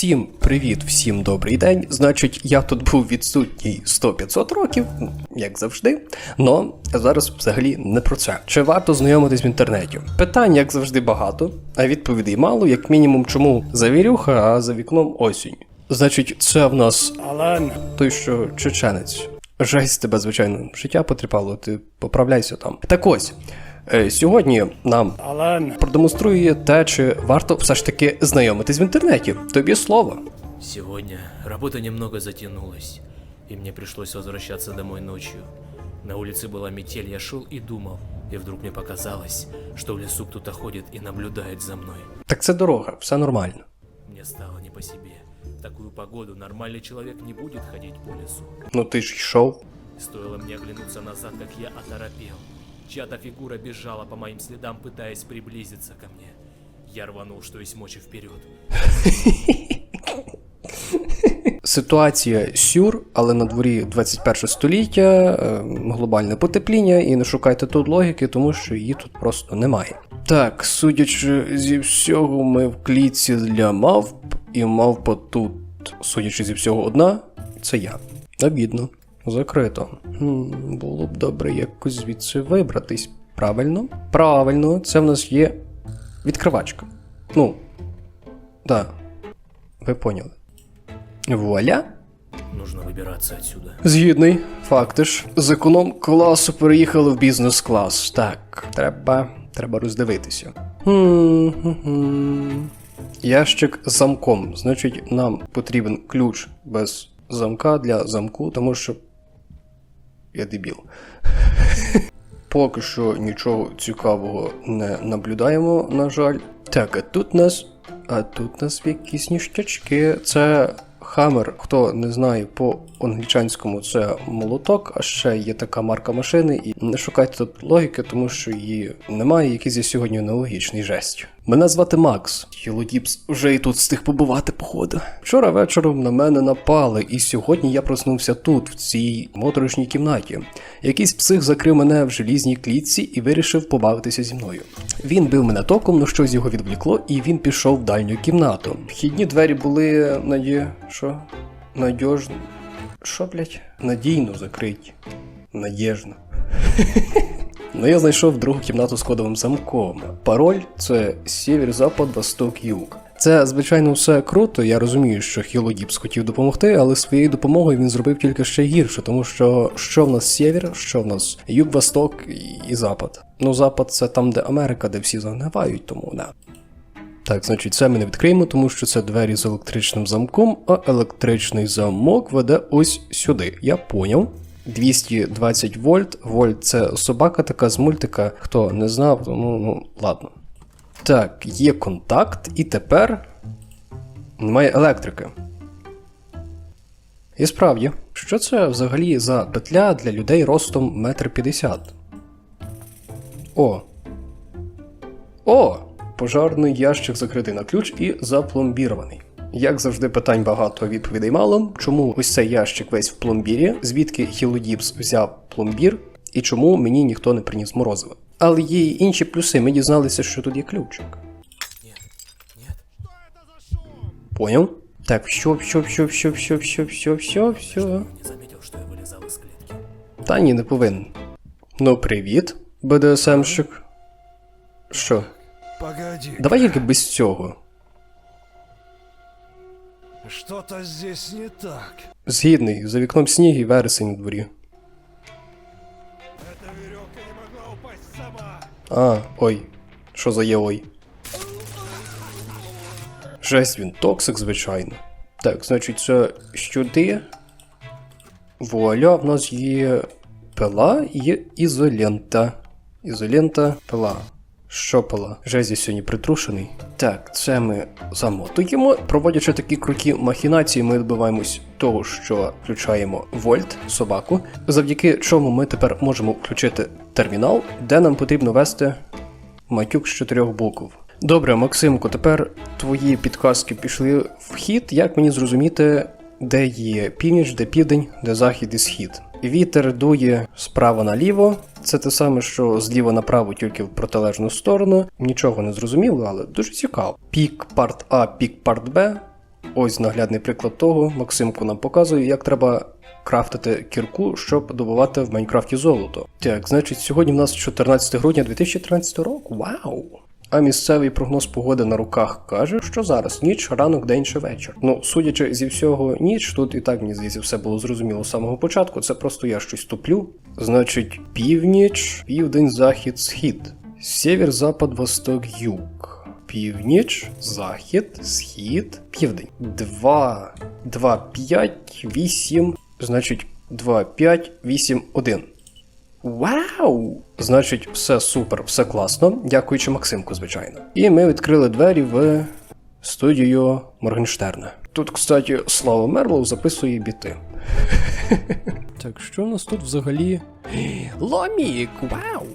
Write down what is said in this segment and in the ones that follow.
Всім привіт, всім добрий день. Значить, я тут був відсутній 100-500 років, як завжди. Но зараз взагалі не про це. Чи варто знайомитись в інтернеті? Питань, як завжди, багато, а відповідей мало, як мінімум, чому завірюха, а за вікном осінь. Значить, це в нас Алан, той, що чеченець. Жесть тебе, звичайно, життя потріпало, ти поправляйся там. Так ось, сьогодні нам продемонструє те, чи варто все ж таки знайомитись в інтернеті. Тобі слово. Сегодня работа немного затянулась, и мне пришлось возвращаться домой ночью. На улице была метель, я шел и думал, и вдруг мне показалось, что в лесу кто-то ходит и наблюдает за мной. Так це дорога, все нормально. Мне стало не по себе. В такую погоду нормальный человек не будет ходить по лесу. Ну ти ж йшов. Стоило мне оглянуться назад, как я оторопел. Чья-то фигура бежала по моим следам, пытаясь приблизиться ко мне. Я рванул, что есть мочи вперед. Ситуація сюр, але на дворі 21 століття, е, глобальне потепління, і не шукайте тут логіки, тому що її тут просто немає. Так, судячи зі всього, ми в клітці для мавп, і мавпа тут, судячи зі всього, одна, це я. Обідно. Закрито. Було б добре якось звідси вибратись. Правильно? Правильно, це в нас є відкривачка. Ну, да. Ви поняли. Вуаля. Нужно выбираться отсюда. Згідний, факти ж. З економ класу переїхали в бізнес клас. Так, треба. треба роздивитися. Ящик з замком. Значить, нам потрібен ключ без замка для замку, тому що. Я дебіл. Поки що нічого цікавого не наблюдаємо, на жаль. Так, а тут нас. А тут нас якісь ніштячки. Це Хаммер, хто не знає по англічанському, це молоток, а ще є така марка машини, і не шукайте тут логіки, тому що її немає, якийсь є сьогодні нелогічний жесть. Мене звати Макс. Єлодіпс вже і тут встиг побувати, походу. Вчора вечором на мене напали, і сьогодні я проснувся тут, в цій моторошній кімнаті. Якийсь псих закрив мене в желізній клітці і вирішив побавитися зі мною. Він бив мене током, но щось його відвлікло, і він пішов в дальню кімнату. Вхідні двері були наді... що? Надіжно. Що, блять? Надійно закриті. Надіжно. Ну, я знайшов другу кімнату з кодовим замком. Пароль це сівер, запад, восток, юг. Це, звичайно, все круто. Я розумію, що Хіло Діпс хотів допомогти, але своєю допомогою він зробив тільки ще гірше, тому що що в нас сєвєр, що в нас юг, восток і запад. Ну, запад це там, де Америка, де всі загнивають, тому да. Так, значить, це ми не відкриємо, тому що це двері з електричним замком, а електричний замок веде ось сюди. Я поняв. 220 вольт. Вольт це собака така з мультика. Хто не знав, то ну, ну ладно. Так, є контакт, і тепер немає електрики. І справді, що це взагалі за петля для людей ростом 1,50 м? О, о! Пожарний ящик закритий на ключ і запломбірований. Як завжди, питань багато, відповідей мало. Чому ось цей ящик весь в пломбірі? Звідки Хілодіпс взяв пломбір? І чому мені ніхто не приніс морозива? Але є й інші плюси. Ми дізналися, що тут є ключик. Нет. Поняв? Так, все, все, все, все, все, все, все, все, все. Та ні, не повинен. Ну, привіт, БДСМщик. Що? Погоди. Давай тільки без цього. Что-то здесь не так. Згідний, за вікном сніг і вересень у дворі. Эта веревка не могла упасть сама. А, ой, що за є ой? Жесть він токсик, звичайно. Так, значить, це сюди. Вуаля, в нас є пила і ізолента. Ізолента, пила. Жесть я сьогодні притрушений. Так, це ми замотуємо. Проводячи такі круті махінації, ми добиваємось того, що включаємо вольт, собаку, завдяки чому ми тепер можемо включити термінал, де нам потрібно ввести матюк з чотирьох букв. Добре, Максимко, тепер твої підказки пішли в хід. Як мені зрозуміти, де є північ, де південь, де захід і схід? Вітер дує справа наліво. Це те саме, що зліва направо, тільки в протилежну сторону. Нічого не зрозуміло, але дуже цікаво. Пік парт А, пік парт Б. Ось наглядний приклад того. Максимку нам показує, як треба крафтити кірку, щоб добувати в Майнкрафті золото. Так, значить, сьогодні в нас 14 грудня 2013 року. Вау! А місцевий прогноз погоди на руках каже, що зараз ніч, ранок, день чи вечір. Ну, судячи зі всього, ніч, тут і так мені здається, все було зрозуміло з самого початку. Це просто я щось туплю. Значить, північ, південь, захід, схід, север, запад, восток, юг. Північ, захід, схід, південь. 2, 2, 5, 8, значить 2, 5, 8, 1. Вау! Значить, все супер, все класно, дякуючи Максимку, звичайно. І ми відкрили двері в студію Моргенштерна. Тут, кстати, Слава Мерлоу записує біти. Так, що у нас тут взагалі? Ломік! Вау!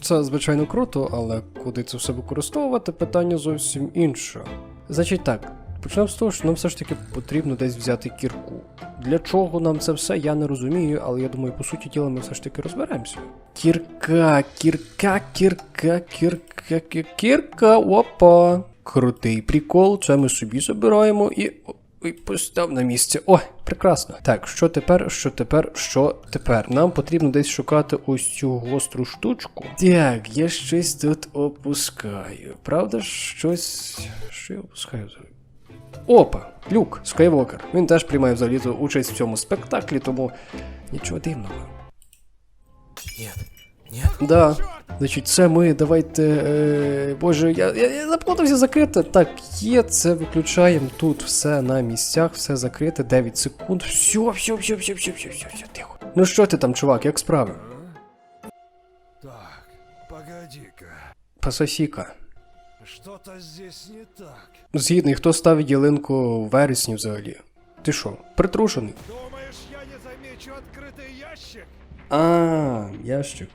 Це, звичайно, круто, але куди це все використовувати, питання зовсім інше. Значить так, почнемо з того, що нам все ж таки потрібно десь взяти кірку. Для чого нам це все, я не розумію, але я думаю, по суті діла, ми все ж таки розберемося. Кірка, кірка, кірка, кірка, кірка, опа. Крутий прикол, це ми собі забираємо і. Ой, постав на місце. О, прекрасно. Так, що тепер, що тепер, що тепер? Нам потрібно десь шукати ось цю гостру штучку. Так, я щось тут опускаю. Правда щось. Що я опускаю? Опа, Люк Скайвокер. Він теж приймає взагалі участь в цьому спектаклі, тому нічого дивного. Нет, нет. Да. Значить, це ми давайте. Е, боже, я, я, я заплутався закрити. Так, є, це виключаємо тут все на місцях, все закрите, 9 секунд. Все, все, все, все, все, все, все, все, тихо. Ну що ти там, чувак, як справи? Так, погоди-ка. Пасосіка. Что-то здесь не так. Згідний, хто ставить ялинку в вересні взагалі? Ти що, притрушений? Думаешь, я не замечу открытый ящик? А, ящик.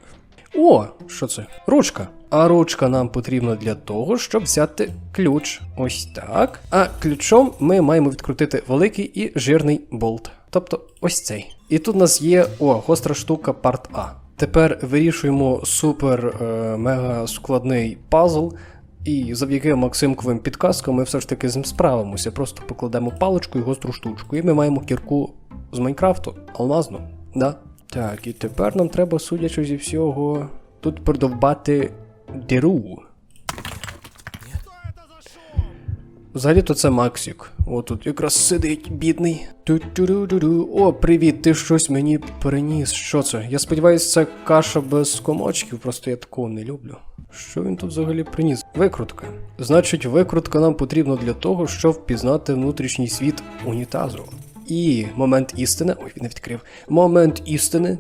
О, що це? Ручка. А ручка нам потрібна для того, щоб взяти ключ. Ось так. А ключом ми маємо відкрутити великий і жирний болт. Тобто ось цей. І тут у нас є о, гостра штука парт А. Тепер вирішуємо супер е, мега складний пазл. І завдяки Максимковим підказкам ми все ж таки з ним справимося. Просто покладемо паличку і гостру штучку. І ми маємо кірку з Майнкрафту. Алмазну. Да. Так, і тепер нам треба, судячи зі всього, тут продовбати діру. Взагалі-то це Максик. О, тут якраз сидить, бідний. Ту-ту-ду-ду-ду. О, привіт, ти щось мені приніс. Що це? Я сподіваюся, це каша без комочків, просто я такого не люблю. Що він тут взагалі приніс? Викрутка. Значить, викрутка нам потрібна для того, щоб впізнати внутрішній світ унітазу. І момент істини. Ой, він не відкрив. Момент істини.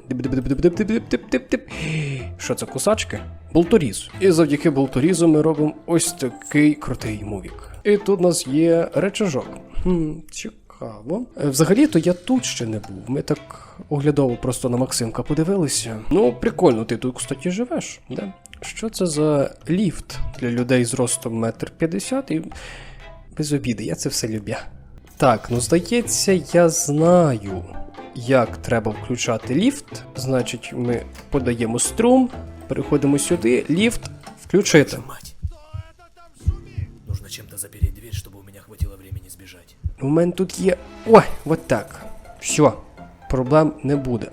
Що це кусачки? Болторіз. І завдяки болторізу ми робимо ось такий крутий мувік. І тут у нас є речажок. Хм, цікаво. Взагалі-то я тут ще не був. Ми так оглядово просто на Максимка подивилися. Ну, прикольно, ти тут, кстати, живеш, да? Що це за ліфт для людей з ростом метр п'ятдесят і без обіди, я це все любя. Так, ну здається, я знаю, як треба включати ліфт. Значить, ми подаємо струм, переходимо сюди, ліфт, включити. Нужно чем-то запереть дверь, чтобы у меня хватило времени сбежать. У мене тут є. Ой, от так. Все, проблем не буде.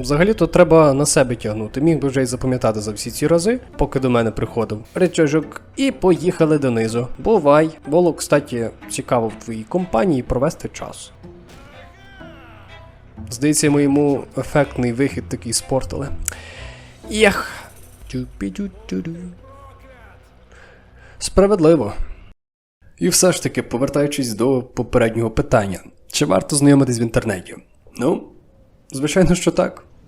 Взагалі-то треба на себе тягнути. Міг би вже й запам'ятати за всі ці рази, поки до мене приходив. Речожок, і поїхали донизу. Бувай. Було, кстати, цікаво в твоїй компанії провести час. Здається, ми йому ефектний вихід такий спортили. Єх. Справедливо. І все ж таки, повертаючись до попереднього питання, чи варто знайомитись в інтернеті? Ну, звичайно, що так.